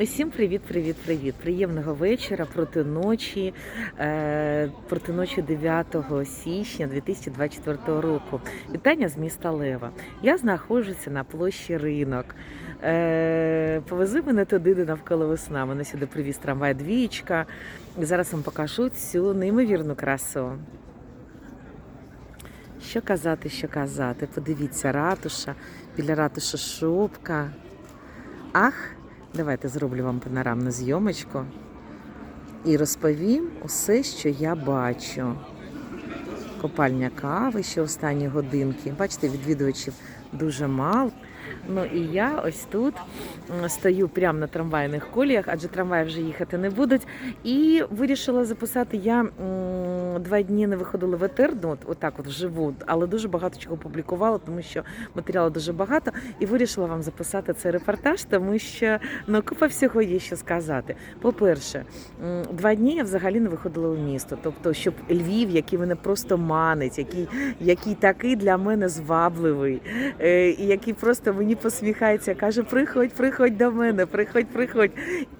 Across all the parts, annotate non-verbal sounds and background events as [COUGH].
Усім привіт, привіт, привіт. Приємного вечора проти ночі, е, проти ночі 9 січня 2024 року. Вітання з міста Лева. Я знаходжуся на площі ринок. Е, повези мене туди, де навколо весна. Мене сюди привіз трамвай двічка. Зараз вам покажу цю неймовірну красу. Що казати, що казати? Подивіться, ратуша, біля ратуші шопка. Ах, давайте зроблю вам панорамну зйомочку і розповім усе, що я бачу. Копальня кави ще останні годинки. Бачите, відвідувачів дуже мало. Ну і я ось тут стою прямо на трамвайних коліях, адже трамваї вже їхати не будуть. І вирішила записати. Я два дні не виходила в етер, ну от, отак от вживу, але дуже багато чого публікувала, тому що матеріалу дуже багато. І вирішила вам записати цей репортаж, тому що ну купа всього є що сказати. По-перше, два дні я взагалі не виходила у місто. Тобто, щоб Львів, який мене просто манить, який, який такий для мене звабливий, е, і який просто мені посміхається, каже: приходь, приходь до мене, приходь, приходь.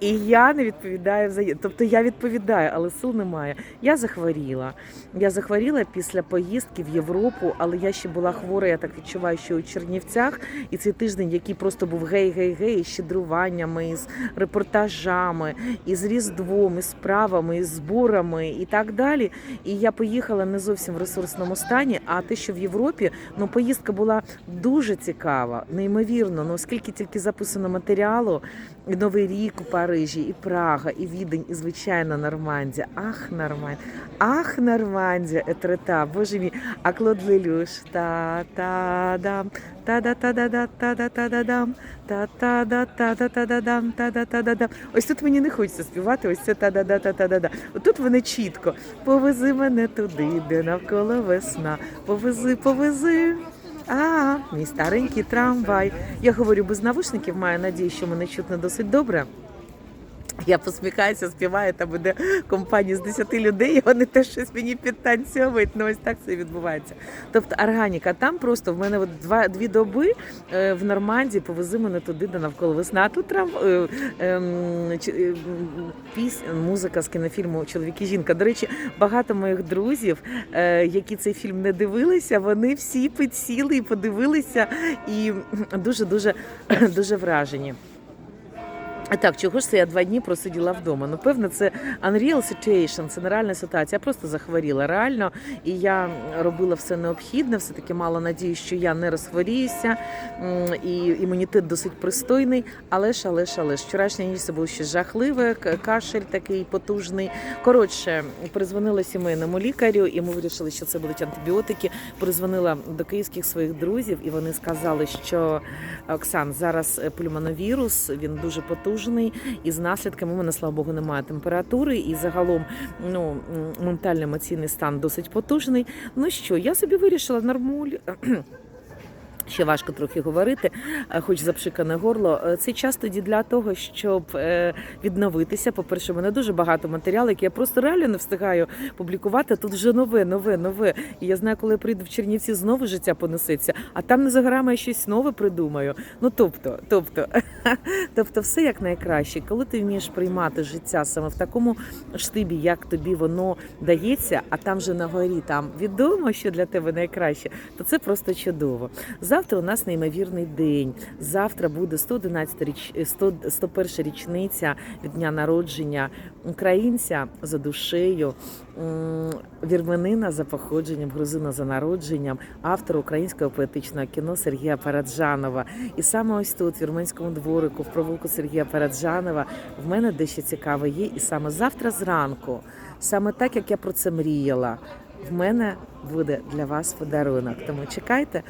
І я не відповідаю взаєм. Тобто я відповідаю, але сил немає. Я захворіла. Я захворіла після поїздки в Європу, але я ще була хвора. Я так відчуваю, що у Чернівцях. І цей тиждень, який просто був гей-гей-гей, з щедруваннями, з репортажами, і з різдвом, і справами, і з зборами, і так далі. І я поїхала не зовсім в ресурсному стані. А те, що в Європі, ну поїздка була дуже цікава, неймовірно. Ну оскільки тільки записано матеріалу, і Новий рік у Парижі, і Прага, і Відень, і звичайно Нормандія. Ах, Нормандія, ах, Нормандія, етрета, боже мій, а Клод Лелюш, та та дам, та да та да да та да та да дам, та та да та да та да дам, та да та да дам. Ось тут мені не хочеться співати, ось це та да да та та да да. Отут вони чітко. Повези мене туди, де навколо весна. Повези, повези. А, мій старенький трамвай. Я говорю без навушників, маю надію, що мене чутно досить добре. Я посміхаюся, співаю, там буде компанія з 10 людей, і вони теж щось мені підтанцьовують. Ну ось так це відбувається. Тобто органіка там просто в мене от два дві доби е, в Нормандії повези мене туди, де навколо весна. А тут трам е, е, м, піс, музика з кінофільму Чоловік і жінка. До речі, багато моїх друзів, е, які цей фільм не дивилися, вони всі підсіли і подивилися, і дуже дуже дуже вражені. А Так, чого ж це я два дні просиділа вдома? Ну, певно, це unreal situation, це нереальна ситуація. Я просто захворіла реально, і я робила все необхідне, все таки мала надію, що я не розхворіюся, і імунітет досить пристойний. Але ж, але ж, але ж вчорашня ніч це було ще жахливе, кашель такий потужний. Коротше, призвонила сімейному лікарю, і ми вирішили, що це будуть антибіотики. Призвонила до київських своїх друзів, і вони сказали, що Оксан, зараз е, пульмоновірус, він дуже потужний, і з наслідками у мене, слава Богу, немає температури, і загалом ну, м, ментально-емоційний стан досить потужний. Ну що, я собі вирішила нормуль. [CLEARS THROAT] Ще важко трохи говорити, е, хоч запшикане горло. Е, Цей час тоді для того, щоб е, відновитися. По-перше, мене дуже багато матеріалу, які я просто реально не встигаю публікувати. Тут вже нове, нове, нове. І я знаю, коли я прийду в Чернівці, знову життя понесеться, а там не за горами я щось нове придумаю. Ну тобто, тобто, [LAUGHS] тобто, все як найкраще. Коли ти вмієш приймати життя саме в такому штибі, як тобі воно дається, а там же на горі там відомо, що для тебе найкраще, то це просто чудово. Завтра у нас неймовірний день. Завтра буде 111 річ, 100, 101 річниця від дня народження українця за душею, вірменина за походженням, грузина за народженням, автора українського поетичного кіно Сергія Параджанова. І саме ось тут, в вірменському дворику, в провулку Сергія Параджанова, в мене дещо цікаве є. І саме завтра зранку, саме так як я про це мріяла, в мене буде для вас подарунок. Тому чекайте.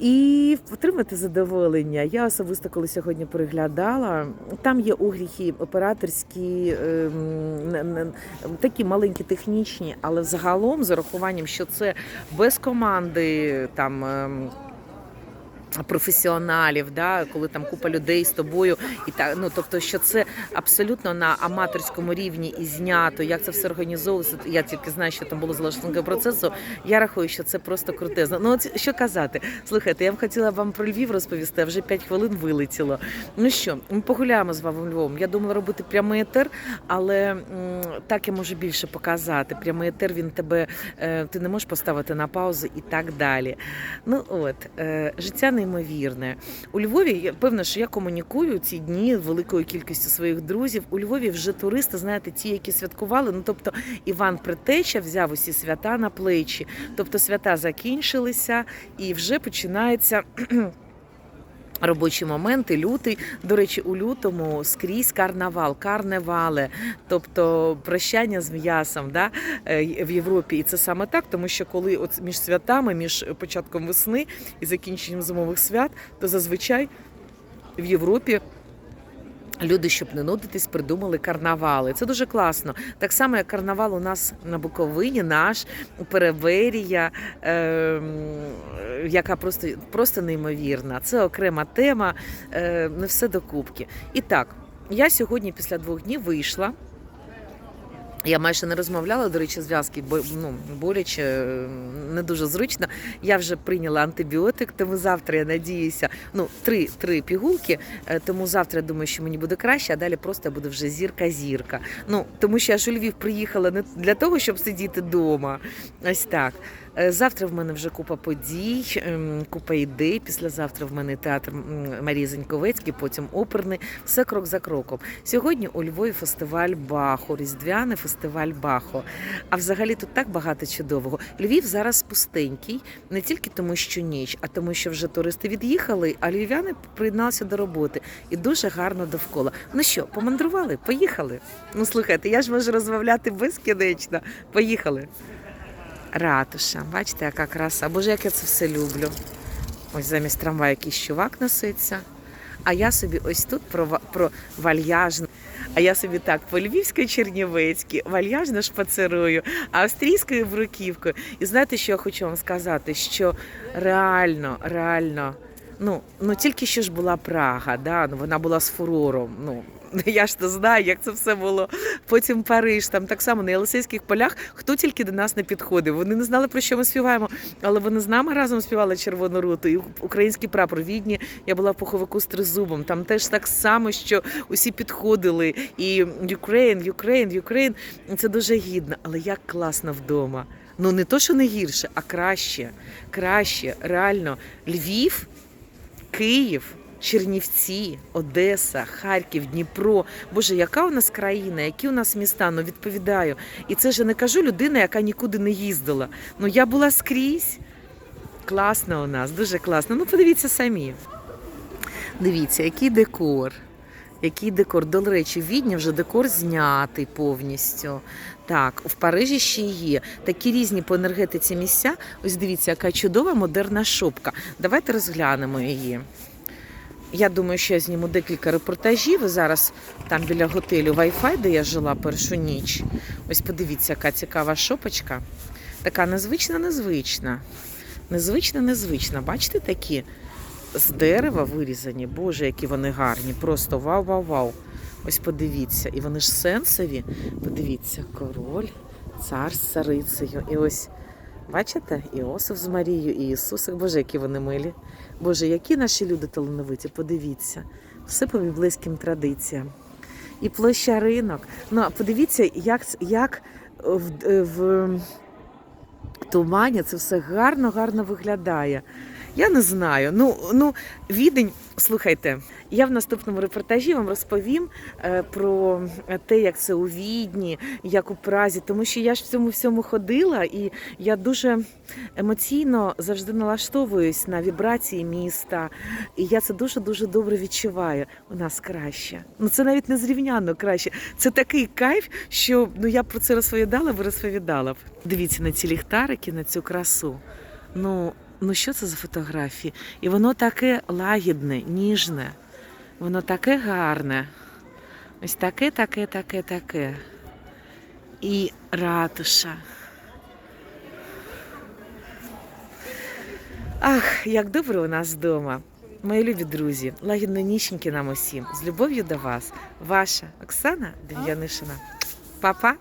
І отримати задоволення. Я особисто, коли сьогодні переглядала, там є огріхи операторські, ем, такі маленькі технічні, але загалом з урахуванням, що це без команди там. Професіоналів, да, коли там купа людей з тобою, і так ну тобто, що це абсолютно на аматорському рівні і знято, як це все організовується. Я тільки знаю, що там було залежно процесу. Я рахую, що це просто крутезно. Ну от що казати, слухайте, я б хотіла вам про Львів розповісти, а вже 5 хвилин вилетіло. Ну що, ми погуляємо з вами Львовом. Я думала робити прямий етер, але м, так я можу більше показати. Прямий етер він тебе е, ти не можеш поставити на паузу і так далі. Ну от е, життя неймовірне. У Львові я певно, що я комунікую ці дні великою кількістю своїх друзів. У Львові вже туристи, знаєте, ті, які святкували. Ну тобто Іван Притеча взяв усі свята на плечі. Тобто свята закінчилися і вже починається. Робочі моменти, лютий. До речі, у лютому скрізь карнавал, карневале, тобто прощання з м'ясом да, е, в Європі. І це саме так, тому що коли от між святами, між початком весни і закінченням зимових свят, то зазвичай в Європі. Люди, щоб не нудитись, придумали карнавали. Це дуже класно. Так само, як карнавал у нас на Буковині, наш Переверія, е, яка просто, просто неймовірна. Це окрема тема, е, не все до кубки. І так, я сьогодні після двох днів вийшла. Я майже не розмовляла, до речі, зв'язки, бо ну, боляче, не дуже зручно. Я вже прийняла антибіотик, тому завтра я надіюся, ну, три, три пігулки, е, тому завтра я думаю, що мені буде краще, а далі просто буде вже зірка-зірка. Ну, тому що я ж у Львів приїхала не для того, щоб сидіти вдома. Ось так. Е, Завтра в мене вже купа подій, ем, купа ідей. Післязавтра в мене театр Марії Заньковецький, потім оперний. Все крок за кроком. Сьогодні у Львові фестиваль Бахо, різдвяний фестиваль Бахо. А взагалі тут так багато чудового. Львів зараз пустенький, не тільки тому, що ніч, а тому, що вже туристи від'їхали, а львів'яни приєдналися до роботи. І дуже гарно довкола. Ну що, помандрували? Поїхали. Ну слухайте, я ж можу розмовляти безкінечно. Поїхали. Ратуша, бачите, яка краса. Боже, як я це все люблю. Ось замість трамваю якийсь чувак носиться. А я собі ось тут про, про вальяжно. А я собі так по львівській чернівецькій вальяжно шпацирую, а австрійською бруківкою. І знаєте, що я хочу вам сказати? Що реально, реально, ну, ну тільки що ж була Прага, да? ну, вона була з фурором. Ну, [LAUGHS] я ж то знаю, як це все було. Потім Париж, там так само на Єлисейських полях, хто тільки до нас не підходив. Вони не знали, про що ми співаємо, але вони з нами разом співали червону руту. І український прапор Відні. Я була в пуховику з тризубом. Там теж так само, що усі підходили. І Ukraine, Ukraine, Ukraine. Це дуже гідно, але як класно вдома. Ну не то, що не гірше, а краще. Краще, реально. Львів, Київ. Чернівці, Одеса, Харків, Дніпро. Боже, яка у нас країна, які у нас міста? Ну відповідаю. І це ж не кажу людина, яка нікуди не їздила. Ну я була скрізь. Класно у нас, дуже класно. Ну подивіться самі. Дивіться, який декор. Який декор. До речі, в Відні вже декор знятий повністю. Так, в Парижі ще є такі різні по енергетиці місця. Ось дивіться, яка чудова модерна шопка. Давайте розглянемо її. Я думаю, що я зніму декілька репортажів. Зараз там біля готелю Wi-Fi, де я жила першу ніч. Ось подивіться, яка цікава шопочка. Така незвична, незвична. Незвична, незвична. Бачите такі з дерева вирізані. Боже, які вони гарні. Просто вау-вау-вау. Ось подивіться. І вони ж сенсові. Подивіться, король, цар з царицею. І ось, бачите, Іосиф з Марією, і Ісусик. Боже, які вони милі. Боже, які наші люди талановиті, подивіться. Все по біблейським традиціям. І площа ринок. Ну, а подивіться, як, як в, в тумані це все гарно, гарно виглядає. Я не знаю. Ну, ну, відень, слухайте, я в наступному репортажі вам розповім е, про те, як це у Відні, як у Празі, тому що я ж в цьому всьому ходила, і я дуже емоційно завжди налаштовуюсь на вібрації міста. І я це дуже дуже добре відчуваю. У нас краще. Ну це навіть не зрівняно краще. Це такий кайф, що ну я б про це розповідала б, розповідала б. Дивіться на ці ліхтарики, на цю красу. Ну, ну що це за фотографії? І воно таке лагідне, ніжне, воно таке гарне. Ось таке, таке, таке, таке. І ратуша. Ах, як добре у нас вдома. Мої любі друзі, лагідної ніченьки нам усім. З любов'ю до вас. Ваша Оксана Дем'янишина. Па-па!